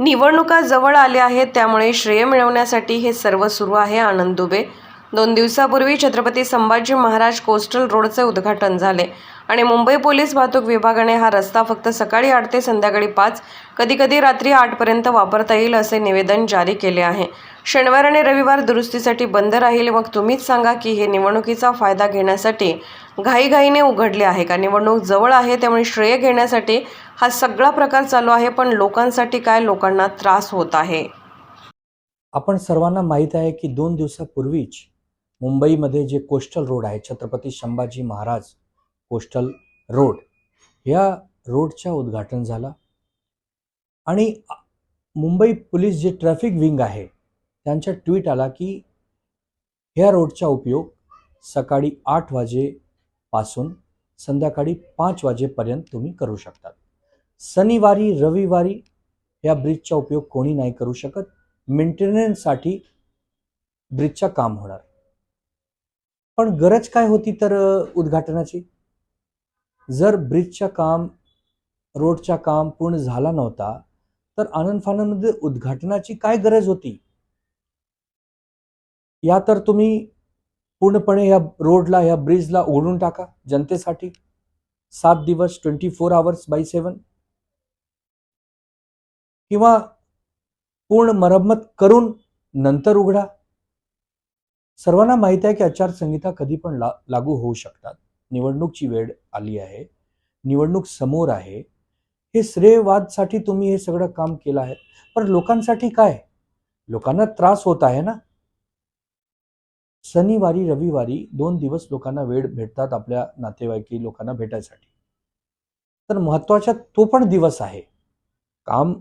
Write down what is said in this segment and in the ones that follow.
निवडणुका जवळ आल्या आहेत त्यामुळे श्रेय मिळवण्यासाठी हे सर्व सुरू आहे आनंद दुबे. दोन दिवसापूर्वी छत्रपती संभाजी महाराज कोस्टल रोडचे उद्घाटन झाले. आणि मुंबई पोलीस वाहतूक विभागाने हा रस्ता फक्त सकाळी आठ ते संध्याकाळी पाच कधीकधी रात्री आठपर्यंत वापरता येईल असे निवेदन जारी केले आहे. शनिवार आणि रविवार दुरुस्तीसाठी बंद राहील. मग तुम्हीच सांगा की हे निवडणुकीचा फायदा घेण्यासाठी घाईघाईने उघडले आहे का? निवडणूक जवळ आहे त्यामुळे श्रेय घेण्यासाठी हा सगळा प्रकार चालू आहे पण लोकांसाठी काय? लोकांना त्रास होत आहे. आपण सर्वांना माहीत आहे की दोन दिवसापूर्वीच मुंबईमध्ये जे कोस्टल रोड आहे छत्रपती संभाजी महाराज कोस्टल रोड या रोडच्या उद्घाटन झाला. आणि मुंबई पोलीस जे ट्रॅफिक विंग आहे त्यांच्या ट्विट आला की ह्या रोडचा उपयोग सकाळी आठ वाजेपासून संध्याकाळी पाच वाजेपर्यंत तुम्ही करू शकतात. शनिवारी रविवारी या ब्रिजचा उपयोग कोणी नाही करू शकत. मेंटेनन्ससाठी ब्रिजचं काम होणार. पण गरज काय होती तर उद्घाटनाची? जर ब्रिजच्या काम रोडच्या काम पूर्ण झाला नव्हता तर आनंद फानंदमध्ये उद्घाटनाची काय गरज होती? या तर तुम्ही पूर्णपणे या रोडला या ब्रिजला उघडून टाका जनतेसाठी. सात दिवस twenty four hours by seven किंवा पूर्ण मरम्मत करून नंतर उघडा. सर्वांना माहिती आहे की आचारसंहिता कधी पण ला लागू होऊ शकतात. निवडणूकची वेळ आली आहे. निवडणूक समोर आहे. हे श्रेयवादसाठी तुम्ही हे सगळं काम केलं आहे. पण लोकांसाठी काय? लोकांना त्रास होत आहे ना? शनिवारी रविवारी दोन दिवस लोकांना वेळ भेटतात आपल्या नातेवाईकी लोकांना भेटायसाठी. तर महत्त्वाचा तो पण दिवस आहे. काम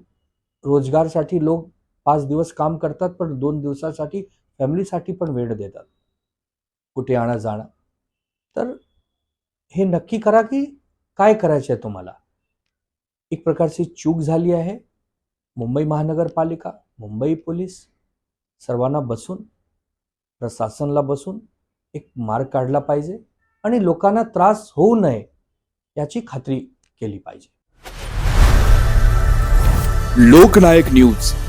रोजगारसाठी लोक पाच दिवस काम करतात पण दोन दिवसासाठी फॅमिलीसाठी पण वेळ देतात. कुठे आणा जाणं. तर हे नक्की करा की काय करायचं आहे तुम्हाला? एक प्रकारची चूक झाली आहे. मुंबई महानगरपालिका मुंबई पोलीस सर्वांना बसून प्रशासनला बसून एक मार्ग काढला पाहिजे आणि लोकांना त्रास होऊ नये याची खात्री केली पाहिजे. लोकनायक न्यूज.